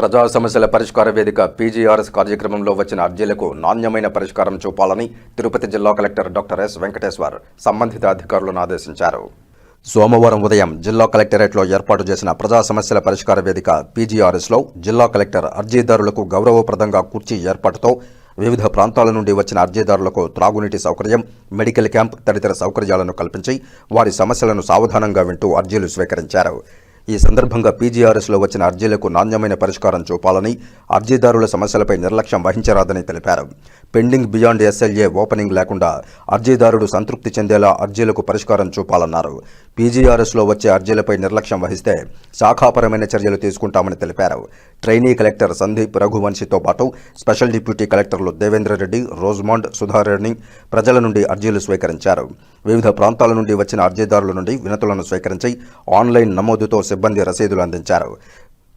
ప్రజా సమస్యల పరిష్కార వేదిక పీజీఆర్ఎస్ కార్యక్రమంలో వచ్చిన అర్జీలకు నాణ్యమైన పరిష్కారం చూపాలని తిరుపతి జిల్లా కలెక్టర్ డాక్టర్ ఎస్ వెంకటేశ్వర్ సంబంధిత అధికారులను ఆదేశించారు. సోమవారం ఉదయం జిల్లా కలెక్టరేట్లో ఏర్పాటు చేసిన ప్రజా సమస్యల పరిష్కార వేదిక పీజీఆర్ఎస్లో జిల్లా కలెక్టర్ అర్జీదారులకు గౌరవప్రదంగా కుర్చీ ఏర్పాటుతో వివిధ ప్రాంతాల నుండి వచ్చిన అర్జీదారులకు త్రాగునీటి సౌకర్యం మెడికల్ క్యాంప్ తదితర సౌకర్యాలను కల్పించి వారి సమస్యలను సావధానంగా వింటూ అర్జీలు స్వీకరించారు. ఈ సందర్భంగా పీజీఆర్ఎస్లో వచ్చిన అర్జీలకు నాణ్యమైన పరిష్కారం చూపాలని అర్జీదారుల సమస్యలపై నిర్లక్ష్యం వహించరాదని తెలిపారు. పెండింగ్ బియాండ్ ఎస్ఎల్ఏ ఓపెనింగ్ లేకుండా అర్జీదారుడు సంతృప్తి చెందేలా అర్జీలకు పరిష్కారం చూపాలన్నారు. పీజీఆర్ఎస్లో వచ్చే అర్జీలపై నిర్లక్ష్యం వహిస్తే శాఖాపరమైన చర్యలు తీసుకుంటామని తెలిపారు. ట్రైనీ కలెక్టర్ సందీప్ రఘువంశీతో పాటు స్పెషల్ డిప్యూటీ కలెక్టర్లు దేవేంద్ర రెడ్డి రోజ్మాండ్ సుధారెడ్డి ప్రజల నుండి అర్జీలు స్వీకరించారు. వివిధ ప్రాంతాల నుండి వచ్చిన అర్జీదారుల నుండి వినతులను స్వీకరించి ఆన్లైన్ నమోదుతో సిబ్బంది రసీదులు అందించారు.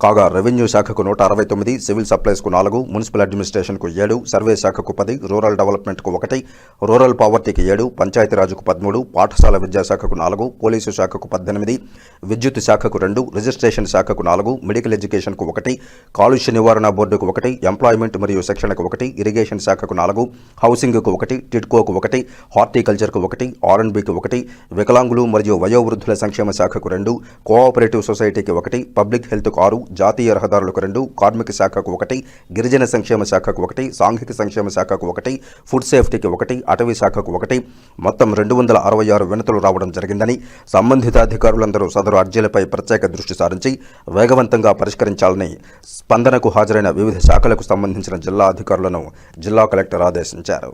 కాగా రెవెన్యూ శాఖకు నూట అరవై తొమ్మిది సివిల్ సప్లైస్కు నాలుగు మున్సిపల్ అడ్మినిస్ట్రేషన్కు ఏడు సర్వే శాఖకు పది రూరల్ డెవలప్మెంట్కు ఒకటి రూరల్ పావర్టీకి ఏడు పంచాయతీరాజుకు పదమూడు పాఠశాల విద్యాశాఖకు నాలుగు పోలీసు శాఖకు పద్దెనిమిది విద్యుత్ శాఖకు రెండు రిజిస్ట్రేషన్ శాఖకు నాలుగు మెడికల్ ఎడ్యుకేషన్కు ఒకటి కాలుష్య నివారణ బోర్డుకు ఒకటి ఎంప్లాయ్మెంట్ మరియు శిక్షణకు ఒకటి ఇరిగేషన్ శాఖకు నాలుగు హౌసింగ్కు ఒకటి టిడ్కోకు ఒకటి హార్టికల్చర్కు ఒకటి ఆర్ఎండ్బికి ఒకటి వికలాంగులు మరియు వయోవృద్ధుల సంక్షేమ శాఖకు రెండు కోఆపరేటివ్ సొసైటీకి ఒకటి పబ్లిక్ హెల్త్కు ఆరు జాతీయ రహదారులకు రెండు కార్మిక శాఖకు ఒకటి గిరిజన సంక్షేమ శాఖకు ఒకటి సాంఘిక సంక్షేమ శాఖకు ఒకటి ఫుడ్ సేఫ్టీకి ఒకటి అటవీ శాఖకు ఒకటి. మొత్తం రెండు వందల అరవై ఆరు వినతులు రావడం జరిగిందని సంబంధిత అధికారులందరూ సదరు అర్జీలపై ప్రత్యేక దృష్టి సారించి వేగవంతంగా పరిష్కరించాలని స్పందనకు హాజరైన వివిధ శాఖలకు సంబంధించిన జిల్లా అధికారులను జిల్లా కలెక్టర్ ఆదేశించారు.